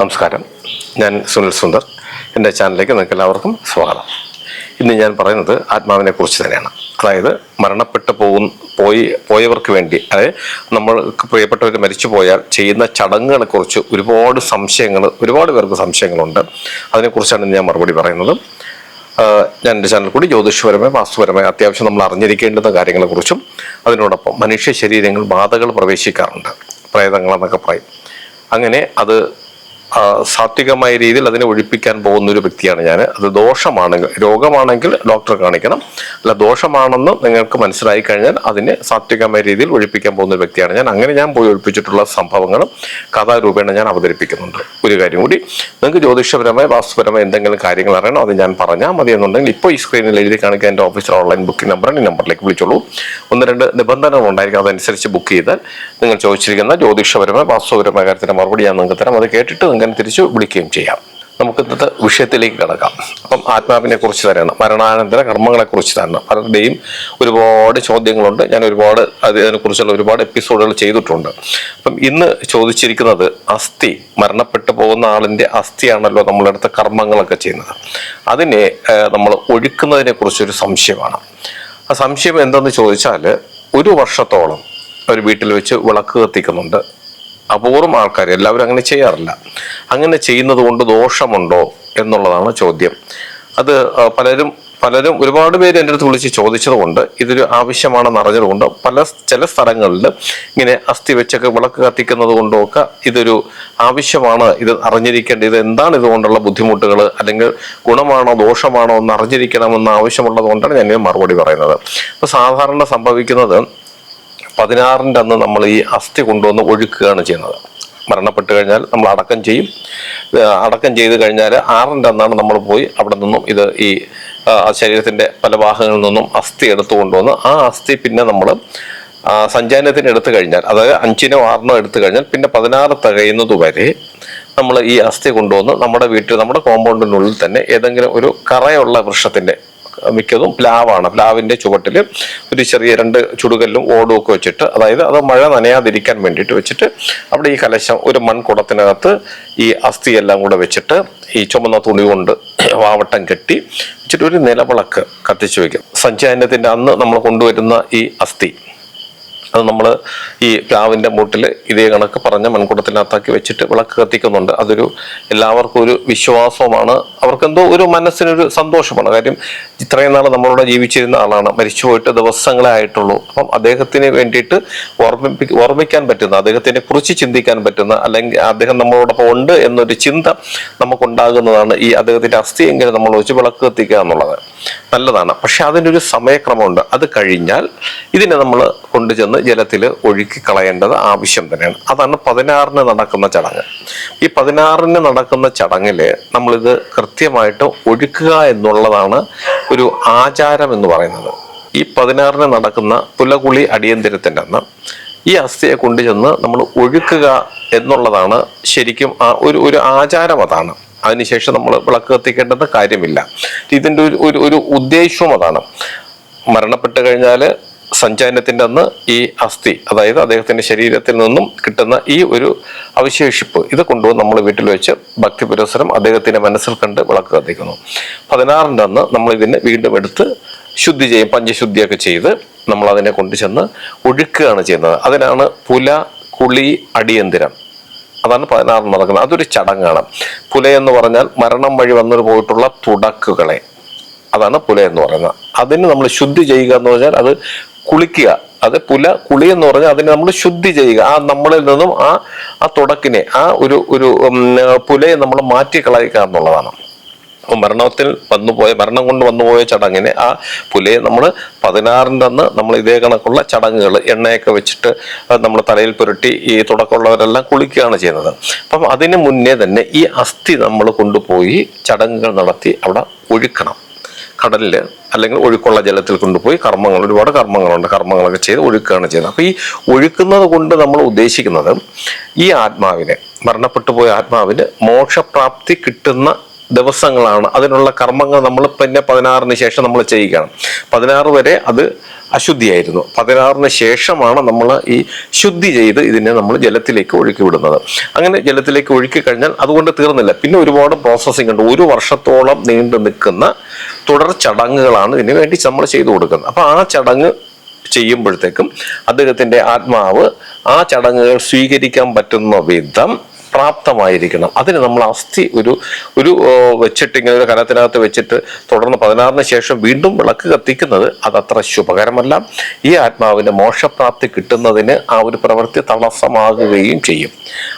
നമസ്കാരം. ഞാൻ സുനിൽ സുന്ദർ. എന്റെ ചാനലിലേക്ക് നിങ്ങൾക്ക് എല്ലാവർക്കും സ്വാഗതം. ഇന്ന് ഞാൻ പറയുന്നത് ആത്മാവിനെ കുറിച്ച് തന്നെയാണ്. അതായത് മരണപ്പെട്ടു പോകും പോയി പോയവർക്ക് വേണ്ടി അതായത് നമ്മൾക്ക് പ്രിയപ്പെട്ടവർ മരിച്ചു പോയാൽ ചെയ്യുന്ന ചടങ്ങുകളെ കുറിച്ച് ഒരുപാട് സംശയങ്ങൾ ഒരുപാട് പേർക്ക് സംശയങ്ങളുണ്ട്. അതിനെക്കുറിച്ചാണ് ഞാൻ മറുപടി പറയുന്നത്. ഞാൻ എന്റെ ചാനൽ കൂടി ജ്യോതിഷപരമായ വാസ്തുപരമായ അത്യാവശ്യം നമ്മൾ അറിഞ്ഞിരിക്കേണ്ടുന്ന കാര്യങ്ങളെക്കുറിച്ചും അതിനോടൊപ്പം മനുഷ്യ ശരീരങ്ങൾ ബാധകൾ പ്രവേശിക്കാറുണ്ട്. പ്രേതങ്ങളെന്നൊക്കെ പറയും. അങ്ങനെ അത് സാത്വികമായ രീതിയിൽ അതിനെ ഒഴിപ്പിക്കാൻ പോകുന്ന ഒരു വ്യക്തിയാണ് ഞാൻ അത് ദോഷമാണെങ്കിൽ രോഗമാണെങ്കിൽ ഡോക്ടറെ കാണിക്കണം. അല്ല ദോഷമാണെന്ന് നിങ്ങൾക്ക് മനസ്സിലായി കഴിഞ്ഞാൽ അതിനെ സാത്വികമായ രീതിയിൽ ഒഴിപ്പിക്കാൻ പോകുന്ന ഒരു വ്യക്തിയാണ് ഞാൻ. അങ്ങനെ ഞാൻ പോയി ഒഴിപ്പിച്ചിട്ടുള്ള സംഭവങ്ങളും കഥാരൂപേണ ഞാൻ അവതരിപ്പിക്കുന്നുണ്ട്. ഒരു കാര്യം കൂടി നിങ്ങൾക്ക് ജ്യോതിഷപരമായ വാസ്തുപരമായ എന്തെങ്കിലും കാര്യങ്ങൾ അറിയണോ? അത് ഞാൻ പറഞ്ഞാൽ മതി എന്നുണ്ടെങ്കിൽ ഇപ്പോൾ ഈ സ്ക്രീനിൽ എഴുതി കാണിക്കാൻ എന്റെ ഓഫീസിൽ ഓൺലൈൻ ബുക്കിംഗ് നമ്പറാണ് ഈ നമ്പറിലേക്ക് വിളിച്ചോളൂ. ഒന്ന് രണ്ട് നിബന്ധനകൾ ഉണ്ടായിരിക്കും അതനുസരിച്ച് ബുക്ക് ചെയ്താൽ നിങ്ങൾ ചോദിച്ചിരിക്കുന്ന ജ്യോതിഷപരമായ വാസ്തുപരമായ കാര്യത്തിന് മറുപടി ഞാൻ നിങ്ങൾക്ക് തരാം. അത് കേട്ടിട്ട് നിങ്ങൾക്ക് തിരിച്ചു വിളിക്കുകയും ചെയ്യാം. നമുക്ക് ഇന്നത്തെ വിഷയത്തിലേക്ക് കിടക്കാം. അപ്പം ആത്മാവിനെ കുറിച്ച് തരണം മരണാനന്തര കർമ്മങ്ങളെ കുറിച്ച് തരണം. പലരുടെയും ഒരുപാട് ചോദ്യങ്ങളുണ്ട്. ഞാൻ ഒരുപാട് അതിനെക്കുറിച്ചുള്ള ഒരുപാട് എപ്പിസോഡുകൾ ചെയ്തിട്ടുണ്ട്. അപ്പം ഇന്ന് ചോദിച്ചിരിക്കുന്നത് അസ്ഥി മരണപ്പെട്ടു പോകുന്ന ആളിന്റെ അസ്ഥിയാണല്ലോ നമ്മളെടുത്ത കർമ്മങ്ങളൊക്കെ ചെയ്യുന്നത്. അതിനെ നമ്മൾ ഒഴുക്കുന്നതിനെ കുറിച്ചൊരു സംശയമാണ്. ആ സംശയം എന്തെന്ന് ചോദിച്ചാൽ ഒരു വർഷത്തോളം ഒരു വീട്ടിൽ വെച്ച് വിളക്ക് കത്തിക്കുന്നുണ്ട്. അപൂർവം ആൾക്കാർ എല്ലാവരും അങ്ങനെ ചെയ്യാറില്ല. അങ്ങനെ ചെയ്യുന്നത് കൊണ്ട് ദോഷമുണ്ടോ എന്നുള്ളതാണ് ചോദ്യം. അത് പലരും പലരും ഒരുപാട് പേര് എന്റെ അടുത്ത് വിളിച്ച് ചോദിച്ചതുകൊണ്ട് ഇതൊരു ആവശ്യമാണെന്ന് അറിഞ്ഞതുകൊണ്ട് പല ചില സ്ഥലങ്ങളിൽ ഇങ്ങനെ അസ്ഥി വെച്ചൊക്കെ വിളക്ക് കത്തിക്കുന്നത് കൊണ്ടുമൊക്കെ ഇതൊരു ആവശ്യമാണ്. ഇത് അറിഞ്ഞിരിക്കേണ്ടത് ഇത് എന്താണ് ഇതുകൊണ്ടുള്ള ബുദ്ധിമുട്ടുകൾ അല്ലെങ്കിൽ ഗുണമാണോ ദോഷമാണോ എന്ന് അറിഞ്ഞിരിക്കണമെന്ന് ആവശ്യമുള്ളത് കൊണ്ടാണ് ഇതിന് മറുപടി പറയുന്നത്. അപ്പോൾ സാധാരണ സംഭവിക്കുന്നത് പതിനാറിന്റെ അന്ന് നമ്മൾ ഈ അസ്ഥി കൊണ്ടുവന്ന് ഒഴുക്കുകയാണ് ചെയ്യുന്നത്. മരണപ്പെട്ട് കഴിഞ്ഞാൽ നമ്മൾ അടക്കം ചെയ്യും. അടക്കം ചെയ്ത് കഴിഞ്ഞാൽ ആറിന്റെ അന്നാണ് നമ്മൾ പോയി അവിടെ നിന്നും ഇത് ഈ ശരീരത്തിന്റെ പല ഭാഗങ്ങളിൽ നിന്നും അസ്ഥി എടുത്തു കൊണ്ടുവന്ന് ആ അസ്ഥി പിന്നെ നമ്മൾ സഞ്ചയനത്തിന് എടുത്തു കഴിഞ്ഞാൽ അതായത് അഞ്ചിനോ ആറിനോ എടുത്തു കഴിഞ്ഞാൽ പിന്നെ പതിനാറ് തികയുന്നത് വരെ നമ്മൾ ഈ അസ്ഥി കൊണ്ടുവന്ന് നമ്മുടെ വീട്ടിൽ നമ്മുടെ കോമ്പൗണ്ടിനുള്ളിൽ തന്നെ ഏതെങ്കിലും ഒരു കറയുള്ള വൃക്ഷത്തിന്റെ മിക്കതും പ്ലാവാണ്. പ്ലാവിന്റെ ചുവട്ടിൽ ഒരു ചെറിയ രണ്ട് ചുടുകല്ലും ഓടും ഒക്കെ വെച്ചിട്ട് അതായത് അത് മഴ നനയാതിരിക്കാൻ വേണ്ടിയിട്ട് വെച്ചിട്ട് അവിടെ ഈ കലശം ഒരു മൺകുടത്തിനകത്ത് ഈ അസ്ഥി എല്ലാം കൂടെ വെച്ചിട്ട് ഈ ചുമന്ന തുണി കൊണ്ട് വാവട്ടം കെട്ടി വെച്ചിട്ട് ഒരു നിലവിളക്ക് കത്തിച്ചു വെക്കും. സഞ്ചയനത്തിന്റെ അന്ന് നമ്മൾ കൊണ്ടുവരുന്ന ഈ അസ്ഥി. അത് നമ്മൾ ഈ പ്ലാവിന്റെ മൂട്ടിൽ ഇതേ കണക്ക് പറഞ്ഞ മൺകുടത്തിനകത്താക്കി വെച്ചിട്ട് വിളക്ക് കത്തിക്കുന്നുണ്ട്. അതൊരു എല്ലാവർക്കും ഒരു വിശ്വാസമാണ് അവർക്കെന്തോ ഒരു മനസ്സിനൊരു സന്തോഷമാണ്. കാര്യം ഇത്രയും നാൾ നമ്മളോട് ജീവിച്ചിരുന്ന ആളാണ്. മരിച്ചുപോയിട്ട് ദിവസങ്ങളെ ആയിട്ടുള്ളൂ അപ്പം അദ്ദേഹത്തിന് വേണ്ടിയിട്ട് ഓർമ്മിപ്പി ഓർമ്മിക്കാൻ പറ്റുന്ന അദ്ദേഹത്തിനെ കുറിച്ച് ചിന്തിക്കാൻ പറ്റുന്ന അല്ലെങ്കിൽ അദ്ദേഹം നമ്മളോടൊപ്പം ഉണ്ട് എന്നൊരു ചിന്ത നമുക്കുണ്ടാകുന്നതാണ് ഈ അദ്ദേഹത്തിന്റെ അസ്ഥിയെങ്കിലും നമ്മൾ വെച്ച് വിളക്ക് കത്തിക്കുക എന്നുള്ളത്. നല്ലതാണ്. പക്ഷെ അതിനൊരു സമയക്രമമുണ്ട്. അത് കഴിഞ്ഞാൽ ഇതിനെ നമ്മൾ കൊണ്ടുചെന്ന് ജലത്തിൽ ഒഴുക്കി കളയേണ്ടത് ആവശ്യം തന്നെയാണ്. അതാണ് പതിനാറിന് നടക്കുന്ന ചടങ്ങ്. ഈ പതിനാറിന് നടക്കുന്ന ചടങ്ങിൽ നമ്മളിത് കൃത്യമായിട്ട് ഒഴുക്കുക എന്നുള്ളതാണ് ഒരു ആചാരം എന്ന് പറയുന്നത്. ഈ പതിനാറിന് നടക്കുന്ന പുലകുളി അടിയന്തിരത്തിന്റെ അന്ന് ഈ അസ്ഥിയെ കൊണ്ടുചെന്ന് നമ്മൾ ഒഴുക്കുക എന്നുള്ളതാണ് ശരിക്കും ആ ഒരു ഒരു ആചാരം അതാണ്. അതിനുശേഷം നമ്മൾ വിളക്ക് കത്തിക്കേണ്ടത് കാര്യമില്ല. ഇതിന്റെ ഒരു ഒരു ഉദ്ദേശവും അതാണ്. മരണപ്പെട്ട് കഴിഞ്ഞാൽ സഞ്ചയനത്തിന്റെ അന്ന് ഈ അസ്ഥി അതായത് അദ്ദേഹത്തിന്റെ ശരീരത്തിൽ നിന്നും കിട്ടുന്ന ഈ ഒരു അവശേഷിപ്പ് ഇത് കൊണ്ടുവന്ന് നമ്മൾ വീട്ടിൽ വെച്ച് ഭക്തി പുരസരം അദ്ദേഹത്തിന്റെ മനസ്സിൽ കണ്ട് വിളക്ക് കത്തിക്കുന്നു. പതിനാറിന്റെ അന്ന് നമ്മൾ ഇതിനെ വീണ്ടും എടുത്ത് ശുദ്ധി ചെയ്യും പഞ്ചശുദ്ധിയൊക്കെ ചെയ്ത് നമ്മൾ അതിനെ കൊണ്ടുചെന്ന് ഒഴുക്കുകയാണ് ചെയ്യുന്നത്. അതിനാണ് പുല കുളി അടിയന്തിരം. അതാണ് പതിനാറിന് നടക്കുന്നത്. അതൊരു ചടങ്ങാണ്. പുല എന്ന് പറഞ്ഞാൽ മരണം വഴി വന്നു പോയിട്ടുള്ള തുടക്കുകളെ. അതാണ് പുല എന്ന് പറയുന്നത്. അതിന് നമ്മൾ ശുദ്ധി ചെയ്യുക എന്ന് പറഞ്ഞാൽ അത് കുളിക്കുക. അത് പുല കുളി എന്ന് പറഞ്ഞാൽ അതിനെ നമ്മൾ ശുദ്ധി ചെയ്യുക. ആ നമ്മളിൽ നിന്നും ആ ആ തുടക്കിനെ ആ ഒരു ഒരു പുലയെ നമ്മൾ മാറ്റി കളയുക എന്നുള്ളതാണ്. മരണത്തിൽ വന്നുപോയ മരണം കൊണ്ട് വന്നുപോയ ചടങ്ങിനെ ആ പുലയെ നമ്മൾ പതിനാറിന്റെ അന്ന് നമ്മൾ ഇതേ കണക്കുള്ള ചടങ്ങുകൾ എണ്ണയൊക്കെ വെച്ചിട്ട് നമ്മൾ തലയിൽ പുരട്ടി ഈ തുടക്കമുള്ളവരെല്ലാം കുളിക്കുകയാണ് ചെയ്യുന്നത്. അപ്പം അതിന് മുന്നേ തന്നെ ഈ അസ്ഥി നമ്മൾ കൊണ്ടുപോയി ചടങ്ങുകൾ നടത്തി അവിടെ ഒഴുക്കണം. കടലിൽ അല്ലെങ്കിൽ ഒഴുക്കുള്ള ജലത്തിൽ കൊണ്ടുപോയി കർമ്മങ്ങൾ ഒരുപാട് കർമ്മങ്ങളുണ്ട്. കർമ്മങ്ങളൊക്കെ ചെയ്ത് ഒഴുക്കുകയാണ് ചെയ്യുന്നത്. അപ്പോൾ ഈ ഒഴുക്കുന്നത് കൊണ്ട് നമ്മൾ ഉദ്ദേശിക്കുന്നത് ഈ ആത്മാവിനെ മരണപ്പെട്ടു പോയ ആത്മാവിന് മോക്ഷപ്രാപ്തി കിട്ടുന്ന ദിവസങ്ങളാണ്. അതിനുള്ള കർമ്മങ്ങൾ നമ്മൾ പിന്നെ പതിനാറിന് ശേഷം നമ്മൾ ചെയ്യുകയാണ്. പതിനാറ് വരെ അത് അശുദ്ധിയായിരുന്നു. പതിനാറിന് ശേഷമാണ് നമ്മൾ ഈ ശുദ്ധി ചെയ്ത് ഇതിനെ നമ്മൾ ജലത്തിലേക്ക് ഒഴുക്കി വിടുന്നത്. അങ്ങനെ ജലത്തിലേക്ക് ഒഴുക്കി കഴിഞ്ഞാൽ അതുകൊണ്ട് തീർന്നില്ല. പിന്നെ ഒരുപാട് പ്രോസസ്സിംഗ് ഉണ്ട്. ഒരു വർഷത്തോളം നീണ്ടു നിൽക്കുന്ന തുടർ ചടങ്ങുകളാണ് ഇതിനു വേണ്ടി നമ്മൾ ചെയ്തു കൊടുക്കുന്നത്. അപ്പൊ ആ ചടങ്ങ് ചെയ്യുമ്പോഴത്തേക്കും അദ്ദേഹത്തിന്റെ ആത്മാവ് ആ ചടങ്ങുകൾ സ്വീകരിക്കാൻ പറ്റുന്ന വിധം പ്രാപ്തമായിരിക്കണം. അതിന് നമ്മൾ അസ്ഥി ഒരു ഒരു വെച്ചിട്ട് ഇങ്ങനെ ഒരു കലത്തിനകത്ത് വെച്ചിട്ട് തുടർന്ന് പതിനാറിന് ശേഷം വീണ്ടും വിളക്ക് കത്തിക്കുന്നത് അതത്ര ശുഭകരമല്ല. ഈ ആത്മാവിന് മോക്ഷപ്രാപ്തി കിട്ടുന്നതിന് ആ ഒരു പ്രവൃത്തി തടസ്സമാകുകയും ചെയ്യും.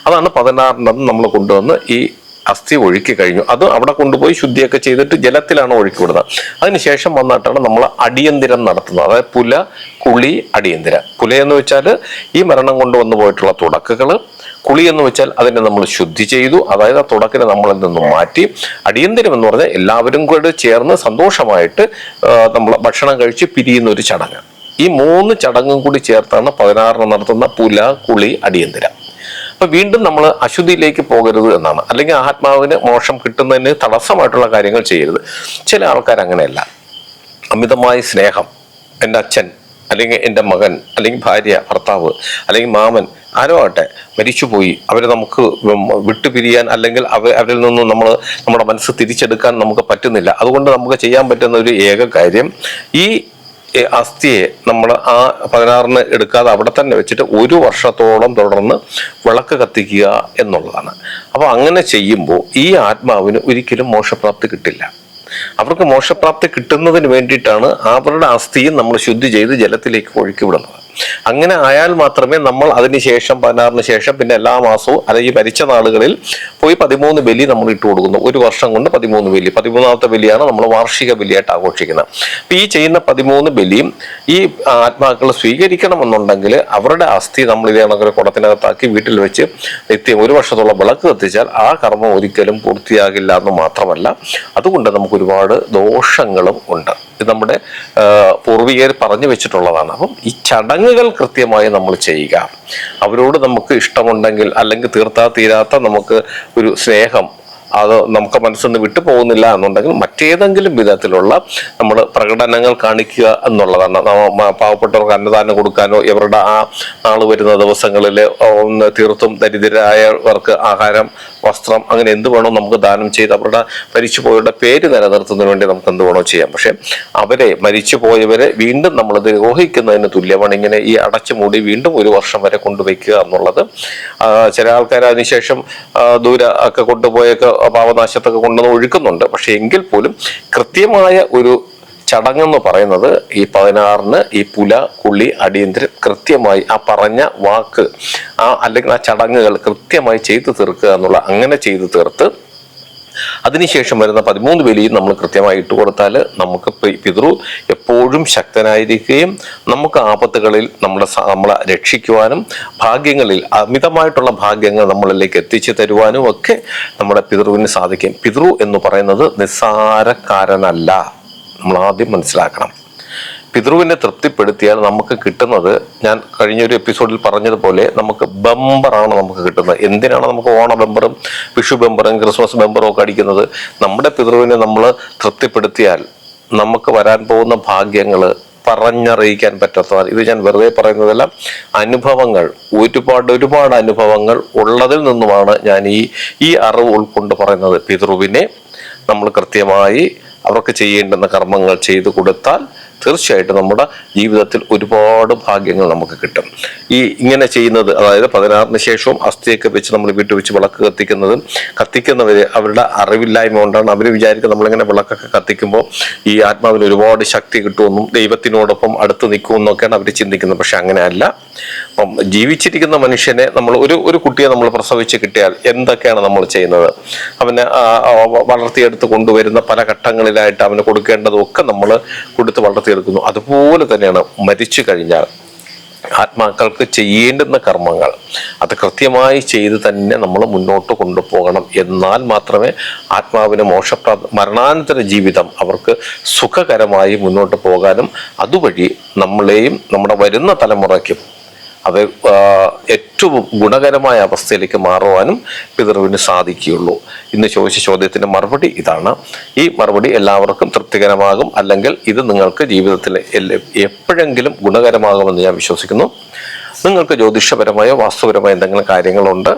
അതാണ് പതിനാറിനത് നമ്മൾ കൊണ്ടുവന്ന് ഈ അസ്ഥി ഒഴുക്കി കഴിഞ്ഞു. അത് അവിടെ കൊണ്ടുപോയി ശുദ്ധിയൊക്കെ ചെയ്തിട്ട് ജലത്തിലാണ് ഒഴുക്കി വിടുന്നത്. അതിനുശേഷം വന്നിട്ടാണ് നമ്മൾ അടിയന്തിരം നടത്തുന്നത്. അതായത് പുല കുളി അടിയന്തിര. പുല എന്ന് വെച്ചാൽ ഈ മരണം കൊണ്ട് വന്നു പോയിട്ടുള്ള തുടക്കുകൾ കുളി എന്ന് വെച്ചാൽ അതിനെ നമ്മൾ ശുദ്ധി ചെയ്തു. അതായത് ആ തുടക്കിനെ നമ്മളിൽ നിന്നും മാറ്റി. അടിയന്തരം എന്ന് പറഞ്ഞാൽ എല്ലാവരും കൂടെ ചേർന്ന് സന്തോഷമായിട്ട് നമ്മൾ ഭക്ഷണം കഴിച്ച് പിരിയുന്ന ഒരു ചടങ്ങ്. ഈ മൂന്ന് ചടങ്ങും കൂടി ചേർത്താണ് പതിനാറിന് നടത്തുന്ന പുല കുളി അടിയന്തിരം. അപ്പൊ വീണ്ടും നമ്മൾ അശുദ്ധിയിലേക്ക് പോകരുത് എന്നാണ്. അല്ലെങ്കിൽ ആത്മാവിന് മോശം കിട്ടുന്നതിന് തടസ്സമായിട്ടുള്ള കാര്യങ്ങൾ ചെയ്യരുത്. ചില ആൾക്കാർ അങ്ങനെയല്ല. അമിതമായ സ്നേഹം. എന്റെ അച്ഛൻ അല്ലെങ്കിൽ എന്റെ മകൻ അല്ലെങ്കിൽ ഭാര്യ ഭർത്താവ് അല്ലെങ്കിൽ മാമൻ ആരോ ആട്ടെ മരിച്ചുപോയി. അവരെ നമുക്ക് വിട്ടു വിട്ടുപിരിയാൻ അല്ലെങ്കിൽ അവ അവരിൽ നിന്നും നമ്മൾ നമ്മുടെ മനസ്സ് തിരിച്ചെടുക്കാൻ നമുക്ക് പറ്റുന്നില്ല. അതുകൊണ്ട് നമുക്ക് ചെയ്യാൻ പറ്റുന്ന ഒരു ഏക കാര്യം ഈ അസ്ഥിയെ നമ്മൾ ആ പതിനാറിന് എടുക്കാതെ അവിടെ തന്നെ വെച്ചിട്ട് ഒരു വർഷത്തോളം തുടർന്ന് വിളക്ക് കത്തിക്കുക എന്നുള്ളതാണ്. അപ്പോൾ അങ്ങനെ ചെയ്യുമ്പോൾ ഈ ആത്മാവിന് ഒരിക്കലും മോശപ്രാപ്തി കിട്ടില്ല. അവർക്ക് മോക്ഷപ്രാപ്തി കിട്ടുന്നതിന് വേണ്ടിയിട്ടാണ് അവരുടെ അസ്ഥിയും നമ്മൾ ശുദ്ധി ചെയ്ത് ജലത്തിലേക്ക് ഒഴുക്കി വിടുന്നത്. അങ്ങനെ ആയാൽ മാത്രമേ നമ്മൾ അതിനുശേഷം പതിനാറിന് ശേഷം പിന്നെ എല്ലാ മാസവും അല്ലെങ്കിൽ മരിച്ച നാളുകളിൽ പോയി പതിമൂന്ന് ബലി നമ്മൾ ഇട്ട് കൊടുക്കുന്നു. ഒരു വർഷം കൊണ്ട് പതിമൂന്ന് ബലി. പതിമൂന്നാമത്തെ ബലിയാണ് നമ്മൾ വാർഷിക ബലിയായിട്ട് ആഘോഷിക്കുന്നത്. അപ്പൊ ഈ ചെയ്യുന്ന പതിമൂന്ന് ബലിയും ഈ ആത്മാക്കൾ സ്വീകരിക്കണമെന്നുണ്ടെങ്കിൽ അവരുടെ അസ്ഥി നമ്മൾ ഇതേ കണക്കൊരു കുടത്തിനകത്താക്കി വീട്ടിൽ വെച്ച് നിത്യം ഒരു വർഷത്തോളം വിളക്ക് കത്തിച്ചാൽ ആ കർമ്മം ഒരിക്കലും പൂർത്തിയാകില്ല എന്ന് മാത്രമല്ല. അതുകൊണ്ട് നമുക്ക് ഒരുപാട് ദോഷങ്ങളും ഉണ്ട്. നമ്മുടെ പൂർവികർ പറഞ്ഞു വെച്ചിട്ടുള്ളതാണ്. അപ്പം ഈ ചടങ്ങുകൾ കൃത്യമായി നമ്മൾ ചെയ്യുക. അവരോട് നമുക്ക് ഇഷ്ടമുണ്ടെങ്കിൽ അല്ലെങ്കിൽ തീർത്താ തീരാത്ത നമുക്ക് ഒരു സ്നേഹം അത് നമുക്ക് മനസ്സിൽ നിന്ന് വിട്ടു പോകുന്നില്ല എന്നുണ്ടെങ്കിൽ മറ്റേതെങ്കിലും വിധത്തിലുള്ള നമ്മൾ പ്രകടനങ്ങൾ കാണിക്കുക എന്നുള്ളതാണ്. പാവപ്പെട്ടവർക്ക് അന്നദാനം കൊടുക്കാനോ ഇവരുടെ ആ നാൾ വരുന്ന ദിവസങ്ങളിൽ ഒന്ന് തീർത്തും ദരിദ്രരായവർക്ക് ആഹാരം വസ്ത്രം അങ്ങനെ എന്ത് വേണോ നമുക്ക് ദാനം ചെയ്ത് അവരുടെ മരിച്ചുപോയവരുടെ പേര് നിലനിർത്തുന്നതിന് വേണ്ടി നമുക്ക് എന്ത് വേണോ ചെയ്യാം. പക്ഷെ അവരെ മരിച്ചുപോയവരെ വീണ്ടും നമ്മൾ ദ്രോഹിക്കുന്നതിന് തുല്യമാണ് ഇങ്ങനെ ഈ അടച്ചു മൂടി വീണ്ടും ഒരു വർഷം വരെ കൊണ്ടുവയ്ക്കുക എന്നുള്ളത്. ചില ആൾക്കാർ അതിനുശേഷം ദൂര ഒക്കെ കൊണ്ടുപോയൊക്കെ പാവനാശത്തൊക്കെ കൊണ്ടുവന്ന് ഒഴുക്കുന്നുണ്ട്. പക്ഷെ എങ്കിൽ പോലും കൃത്യമായ ഒരു ചടങ്ങെന്ന് പറയുന്നത് ഈ പതിനാറിന് ഈ പുല കുളി അടിയന്തരം കൃത്യമായി ആ പറഞ്ഞ വാക്ക് ആ അല്ലെങ്കിൽ ആ ചടങ്ങുകൾ കൃത്യമായി ചെയ്തു തീർക്കുക എന്നുള്ള അങ്ങനെ ചെയ്തു തീർത്ത് അതിനുശേഷം വരുന്ന പതിമൂന്ന് ബലിയും നമ്മൾ കൃത്യമായി ഇട്ട് കൊടുത്താൽ നമുക്ക് പിതൃ എപ്പോഴും ശക്തനായിരിക്കുകയും നമുക്ക് ആപത്തുകളിൽ നമ്മുടെ നമ്മളെ രക്ഷിക്കുവാനും ഭാഗ്യങ്ങളിൽ അമിതമായിട്ടുള്ള ഭാഗ്യങ്ങൾ നമ്മളിലേക്ക് എത്തിച്ചു തരുവാനും ഒക്കെ നമ്മുടെ പിതൃവിന് സാധിക്കും. പിതൃ എന്ന് പറയുന്നത് നിസ്സാരക്കാരനല്ല. നമ്മൾ ആദ്യം മനസ്സിലാക്കണം. പിതൃവിനെ തൃപ്തിപ്പെടുത്തിയാൽ നമുക്ക് കിട്ടുന്നത് ഞാൻ കഴിഞ്ഞ ഒരു എപ്പിസോഡിൽ പറഞ്ഞതുപോലെ നമുക്ക് ബമ്പറാണ് നമുക്ക് കിട്ടുന്നത്. എന്തിനാണ് നമുക്ക് ഓണ ബമ്പറും വിഷു ബമ്പറും ക്രിസ്മസ് ബമ്പറും ഒക്കെ അടിക്കുന്നത്? നമ്മുടെ പിതൃവിനെ നമ്മൾ തൃപ്തിപ്പെടുത്തിയാൽ നമുക്ക് വരാൻ പോകുന്ന ഭാഗ്യങ്ങൾ പറഞ്ഞറിയിക്കാൻ പറ്റാത്ത ഇത് ഞാൻ വെറുതെ പറയുന്നതല്ല അനുഭവങ്ങൾ ഒരുപാട് ഒരുപാട് അനുഭവങ്ങൾ ഉള്ളതിൽ നിന്നുമാണ് ഞാൻ ഈ ഈ അറിവ് ഉൾക്കൊണ്ട് പറയുന്നത്. പിതൃവിനെ നമ്മൾ കൃത്യമായി അവർക്ക് ചെയ്യേണ്ടുന്ന കർമ്മങ്ങൾ ചെയ്തു കൊടുത്താൽ തീർച്ചയായിട്ടും നമ്മുടെ ജീവിതത്തിൽ ഒരുപാട് ഭാഗ്യങ്ങൾ നമുക്ക് കിട്ടും. ഈ ഇങ്ങനെ ചെയ്യുന്നത് അതായത് പതിനാറിന് ശേഷവും അസ്ഥിയൊക്കെ വെച്ച് നമ്മൾ വീട്ടിൽ വെച്ച് വിളക്ക് കത്തിക്കുന്നതും കത്തിക്കുന്നവര് അവരുടെ അറിവില്ലായ്മ കൊണ്ടാണ്. അവർ വിചാരിക്കുന്നത് നമ്മളിങ്ങനെ വിളക്കൊക്കെ കത്തിക്കുമ്പോൾ ഈ ആത്മാവിന് ഒരുപാട് ശക്തി കിട്ടുമെന്നും ദൈവത്തിനോടൊപ്പം അടുത്ത് നിൽക്കുമെന്നൊക്കെയാണ് അവർ ചിന്തിക്കുന്നത്. പക്ഷെ അങ്ങനെയല്ല. ജീവിച്ചിരിക്കുന്ന മനുഷ്യനെ നമ്മൾ ഒരു ഒരു കുട്ടിയെ നമ്മൾ പ്രസവിച്ച് കിട്ടിയാൽ എന്തൊക്കെയാണ് നമ്മൾ ചെയ്യുന്നത്? അവനെ വളർത്തിയെടുത്ത് കൊണ്ടുവരുന്ന പല ഘട്ടങ്ങളിലായിട്ട് അവന് കൊടുക്കേണ്ടതൊക്കെ നമ്മൾ കൊടുത്ത് വളർത്തിയെടുക്കുന്നു അതുപോലെ തന്നെയാണ് മരിച്ചു കഴിഞ്ഞാൽ ആത്മാക്കൾക്ക് ചെയ്യേണ്ടുന്ന കർമ്മങ്ങൾ. അത് കൃത്യമായി ചെയ്ത് തന്നെ നമ്മൾ മുന്നോട്ട് കൊണ്ടുപോകണം. എന്നാൽ മാത്രമേ ആത്മാവിന് മോശപ്രാ മരണാനന്തര ജീവിതം അവർക്ക് സുഖകരമായി മുന്നോട്ട് പോകാനും അതുവഴി നമ്മളെയും നമ്മുടെ വരുന്ന തലമുറയ്ക്കും ഏറ്റവും ഏറ്റവും ഗുണകരമായ അവസ്ഥയിലേക്ക് മാറുവാനും പിതൃവിന് സാധിക്കുകയുള്ളൂ. ഇന്ന് ചോദിച്ച ചോദ്യത്തിന്റെ മറുപടി ഇതാണ്. ഈ മറുപടി എല്ലാവർക്കും തൃപ്തികരമാകും. അല്ലെങ്കിൽ ഇത് നിങ്ങൾക്ക് ജീവിതത്തിൽ എപ്പോഴെങ്കിലും ഗുണകരമാകുമെന്ന് ഞാൻ വിശ്വസിക്കുന്നു. നിങ്ങൾക്ക് ജ്യോതിഷപരമായോ വാസ്തുപരമായോ എന്തെങ്കിലും കാര്യങ്ങളുണ്ട്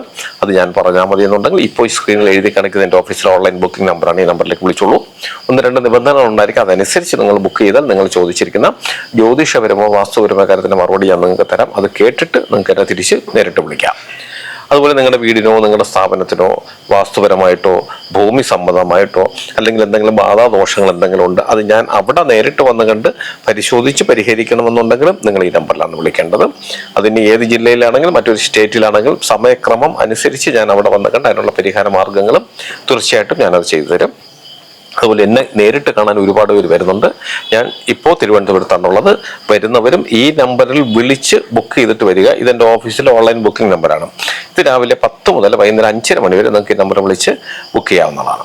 അത് ഞാൻ പറഞ്ഞാൽ മതി എന്നുണ്ടെങ്കിൽ ഇപ്പോൾ ഈ സ്ക്രീനിൽ എഴുതി കാണിക്കുന്ന എന്റെ ഓഫീസിലെ ഓൺലൈൻ ബുക്കിംഗ് നമ്പറാണ് ഈ നമ്പറിലേക്ക് വിളിച്ചോളൂ. ഒന്ന് രണ്ട് നിബന്ധനകൾ ഉണ്ടായിരിക്കും. അതനുസരിച്ച് നിങ്ങൾ ബുക്ക് ചെയ്താൽ നിങ്ങൾ ചോദിച്ചിരിക്കുന്ന ജ്യോതിഷപരമോ വാസ്തുപരമോ കാര്യത്തിന്റെ മറുപടി ഞാൻ നിങ്ങൾക്ക് തരാം. അത് കേട്ടിട്ട് നിങ്ങൾക്ക് എന്നെ തിരിച്ച് നേരിട്ട് വിളിക്കാം. അതുപോലെ നിങ്ങളുടെ വീടിനോ നിങ്ങളുടെ സ്ഥാപനത്തിനോ വാസ്തുപരമായിട്ടോ ഭൂമി സംബന്ധമായിട്ടോ അല്ലെങ്കിൽ എന്തെങ്കിലും ബാധാദോഷങ്ങൾ എന്തെങ്കിലും ഉണ്ട് അത് ഞാൻ അവിടെ നേരിട്ട് വന്ന് കണ്ട് പരിശോധിച്ച് പരിഹരിക്കണമെന്നുണ്ടെങ്കിലും നിങ്ങൾ ഈ നമ്പറിലാണ് വിളിക്കേണ്ടത്. അതിന് ഏത് ജില്ലയിലാണെങ്കിലും മറ്റൊരു സ്റ്റേറ്റിലാണെങ്കിലും സമയക്രമം അനുസരിച്ച് ഞാൻ അവിടെ വന്ന് കണ്ട് അതിനുള്ള പരിഹാര മാർഗങ്ങളും തീർച്ചയായിട്ടും ഞാനത് ചെയ്തു തരും. അതുപോലെ എന്നെ നേരിട്ട് കാണാൻ ഒരുപാട് പേര് വരുന്നുണ്ട്. ഞാൻ ഇപ്പോൾ തിരുവനന്തപുരത്താണുള്ളത്. വരുന്നവരും ഈ നമ്പറിൽ വിളിച്ച് ബുക്ക് ചെയ്തിട്ട് വരിക. ഇതെന്റെ ഓഫീസിലെ ഓൺലൈൻ ബുക്കിംഗ് നമ്പറാണ് ഇത് രാവിലെ പത്ത് മുതൽ വൈകുന്നേരം അഞ്ചര മണി വരെ നിങ്ങൾക്ക് ഈ നമ്പർ വിളിച്ച് ബുക്ക് ചെയ്യാവുന്നതാണ്.